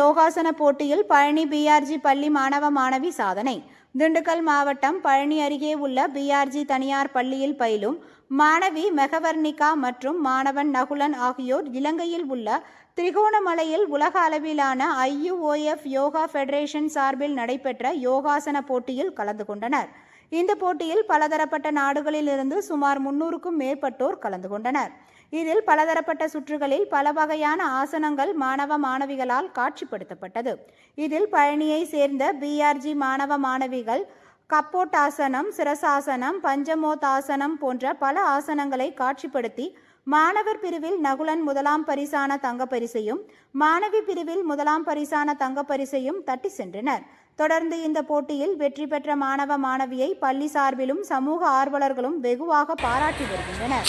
யோகாசன போட்டியில் பழனி பிஆர்ஜி பள்ளி மாணவ மாணவி சாதனை. திண்டுக்கல் மாவட்டம் பழனி அருகே உள்ள பிஆர்ஜி தனியார் பள்ளியில் பயிலும் மாணவி மெகவர்ணிகா மற்றும் மாணவன் நகுலன் ஆகியோர் இலங்கையில் உள்ள திரிகோணமலையில் உலக அளவிலான ஐயுஓஎஃப் யோகா ஃபெடரேஷன் சார்பில் நடைபெற்ற யோகாசன போட்டியில் கலந்து கொண்டனர். இந்த போட்டியில் பலதரப்பட்ட நாடுகளிலிருந்து சுமார் முன்னூறுக்கும் மேற்பட்டோர் கலந்து கொண்டனர். இதில் பலதரப்பட்ட சுற்றுகளில் பல வகையான ஆசனங்கள் மாணவ மாணவிகளால் காட்சிப்படுத்தப்பட்டது. இதில் பழனியை சேர்ந்த பிஆர்ஜி மாணவ மாணவிகள் கப்போட்டாசனம் சிரசாசனம் பஞ்சமோதாசனம் போன்ற பல ஆசனங்களை காட்சிப்படுத்தி மாணவர் பிரிவில் நகுலன் முதலாம் பரிசான தங்கப்பரிசையும் மாணவி பிரிவில் முதலாம் பரிசான தங்கப்பரிசையும் தட்டி சென்றனர். தொடர்ந்து இந்த போட்டியில் வெற்றி பெற்ற மாணவ மாணவியை பள்ளி சார்பிலும் சமூக ஆர்வலர்களும் வெகுவாக பாராட்டி வருகின்றனர்.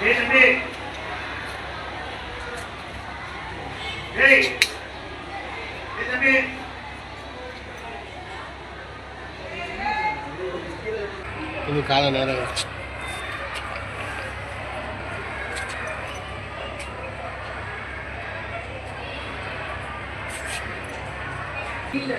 Deixa ver. Ei! cara, né? né? Filha!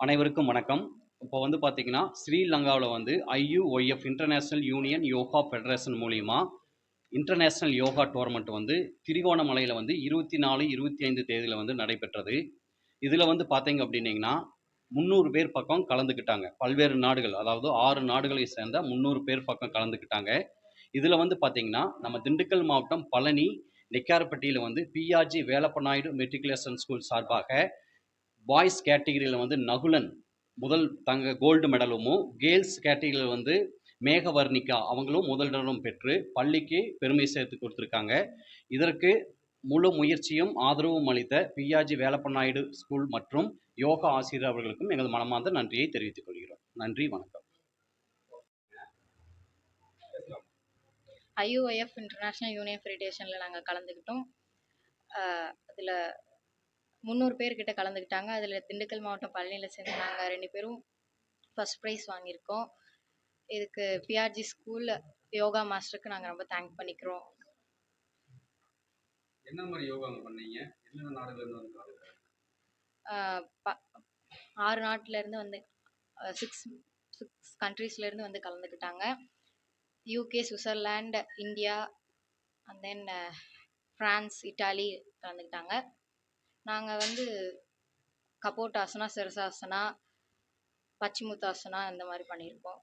அனைவருக்கும் வணக்கம். இப்போ வந்து பார்த்தீங்கன்னா ஸ்ரீலங்காவில் வந்து IUYF international union yoga federation மூலிமா இன்டர்நேஷ்னல் யோகா டோர்னமெண்ட் வந்து திரிகோணமலையில் வந்து இருபத்தி நாலு இருபத்தி ஐந்து தேதியில் வந்து நடைபெற்றது. இதில் வந்து பார்த்தீங்க அப்படின்னிங்கன்னா முந்நூறு பேர் பக்கம் கலந்துக்கிட்டாங்க. பல்வேறு நாடுகள் அதாவது ஆறு நாடுகளை சேர்ந்த முந்நூறு பேர் பக்கம் கலந்துக்கிட்டாங்க. இதில் வந்து பார்த்தீங்கன்னா நம்ம திண்டுக்கல் மாவட்டம் பழனி நெக்காரப்பட்டியில் வந்து PRG Velappa Naidu matriculation school சார்பாக பாய்ஸ் கேட்டகிரியில் வந்து நகுலன் முதல் தங்க கோல்டு மெடலும் கேர்ள்ஸ் கேட்டகிரியில் வந்து மேகவர்ணிகா அவங்களும் முதலிடமும் பெற்று பள்ளிக்கு பெருமை சேர்த்து கொடுத்துருக்காங்க. இதற்கு முழு முயற்சியும் ஆதரவும் அளித்த பிஆர்ஜி வேலப்ப நாயுடு ஸ்கூல் மற்றும் யோகா ஆசிரியர் அவர்களுக்கும் எங்கள் மனமார்ந்த நன்றியை தெரிவித்துக் கொள்கிறோம். நன்றி வணக்கம். ஐயூஐஎஃப் இன்டர்நேஷ்னல் யூனியன் ஃபெடரேஷனில் நாங்கள் கலந்துக்கிட்டோம். அதில் முந்நூறு பேர்கிட்ட கலந்துக்கிட்டாங்க. அதில் திண்டுக்கல் மாவட்டம் பழனியில் சேர்ந்து நாங்கள் ரெண்டு பேரும் ஃபஸ்ட் ப்ரைஸ் வாங்கியிருக்கோம். இதுக்கு பிஆர்ஜி ஸ்கூலில் யோகா மாஸ்டருக்கு நாங்கள் ரொம்ப தேங்க் பண்ணிக்கிறோம். என்ன மாதிரி யோகா பண்ணீங்க? என்னென்ன நாடுகள் வந்து ஆஹ் ப ஆறு நாட்டிலேருந்து வந்து சிக்ஸ் சிக்ஸ் கண்ட்ரீஸ்லேருந்து வந்து கலந்துக்கிட்டாங்க. UK Switzerland India and then France Italy கலந்துக்கிட்டாங்க. நாங்கள் வந்து கபோட்டாசனா சிரசாசனா பச்சிமுத்தாசனா இந்த மாதிரி பண்ணியிருக்கோம்.